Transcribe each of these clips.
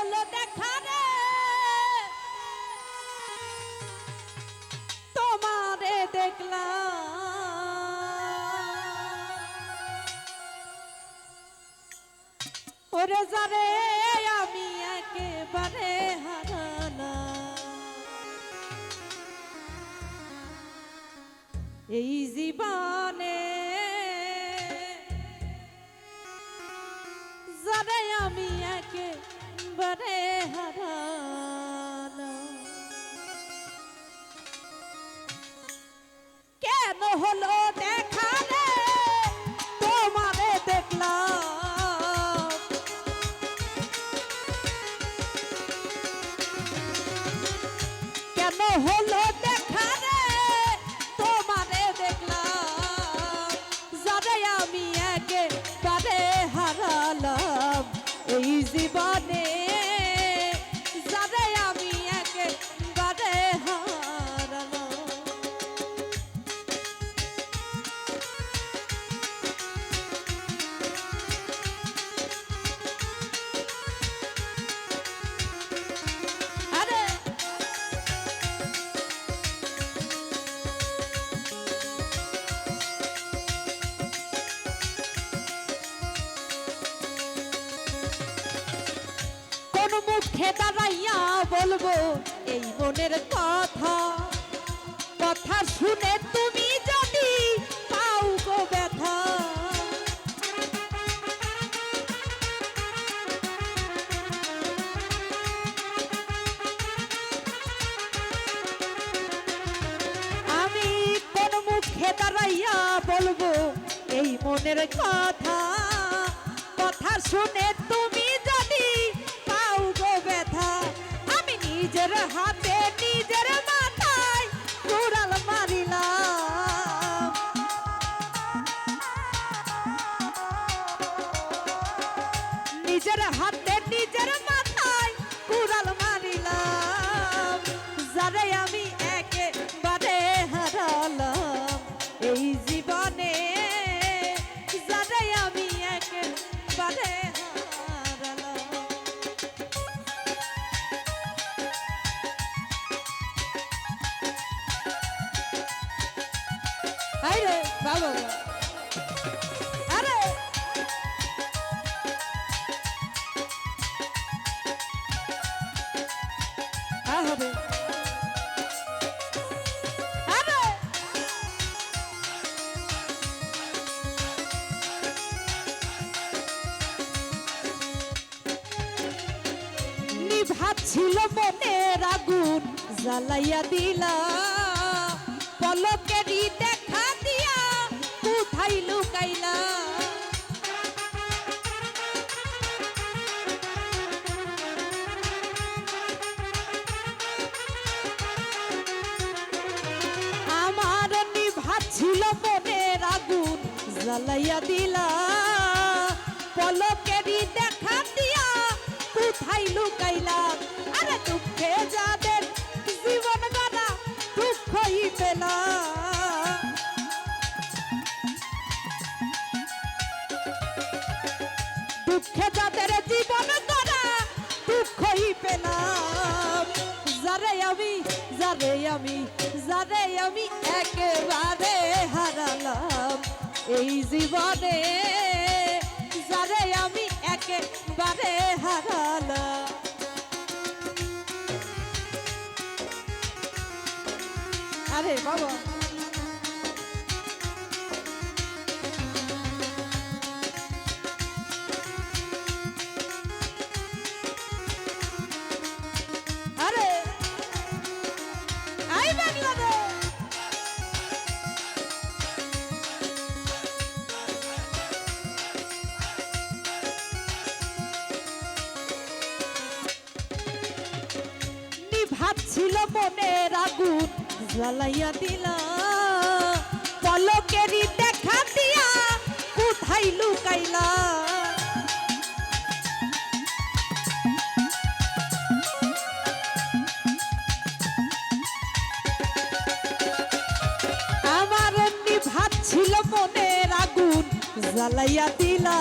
হলো দেখা রে। তোমারে দেখলাম। ওরে যারে আমি একেবারে হারালাম। এই জীবনে একেবারে হারালাম কেন হলো দেখা তোমারে দেখলাম। কেন হলো মুখে দাঁড়াইয়া বলব, এই মনের কথা। কথা শুনে তুমি যদি পাও গো ব্যথা। আমি কোন মুখে দাঁড়াইয়া বলব, এই মনের কথা। কথা শুনে তুমি নিজের হাতে নিজের মাথায় কুড়াল মারিলাম। যারে আমি একেবারে হারালাম। এই জীবনে যারে আমি একেবারে হারালাম। আরে নিভাচ্ছিল মনের আগুন, জ্বালাইয়া দিলা। পলকেরই দেখা দিয়া কোথায় লুকাইলা। আমার নিভাচ্ছিল মনের আগুন, জ্বালাইয়া দিলা। পলকেরই দেখা কোথায় লুকাইলা আরে দুঃখে যাদের জীবন গড়া দুঃখই পেলা দুঃখে যাদের জীবন গড়া দুঃখই পেলাম। যারে আমি যারে আমি যারে আমি একেবারে হারালাম। এই জীবনে একেবারে হারালা। আরে বাবা। নিভাচ্ছিল মনের আগুন, জ্বালাইয়া দিলা। পলকেরই দেখা দিয়া কোথায় লুকাইলা? আমার নিভাচ্ছিল মনের আগুন, জ্বালাইয়া দিলা।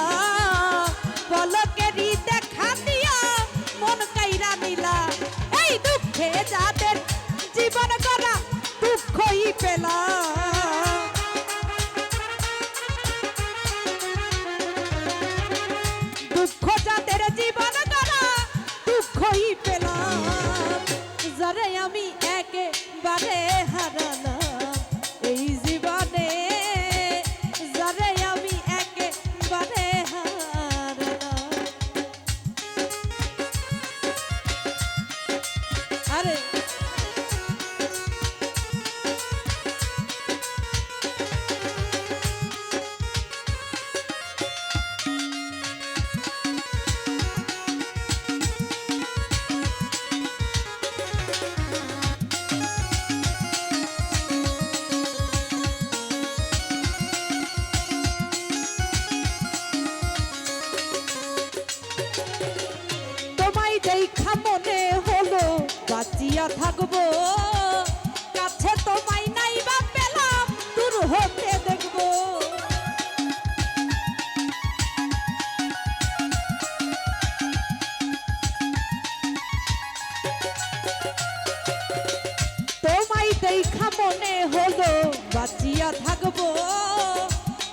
বাঁচিয়া থাকব।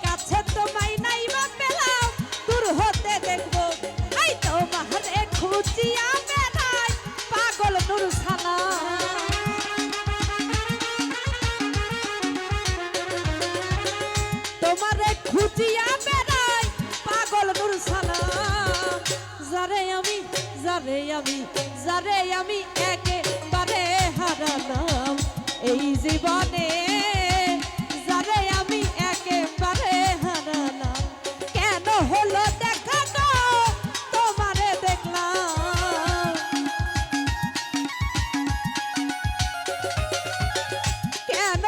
কাছে তোমায় নাই বা পেলাম, দূর হতে দেখব। আই তোমারে খুঁজিয়া বেড়াই, পাগল নূর সানা তোমারে খুঁজিয়া বেড়াই, পাগল নূর সানা যারে আমি যারে আমি যারে আমি একেবারে হারালাম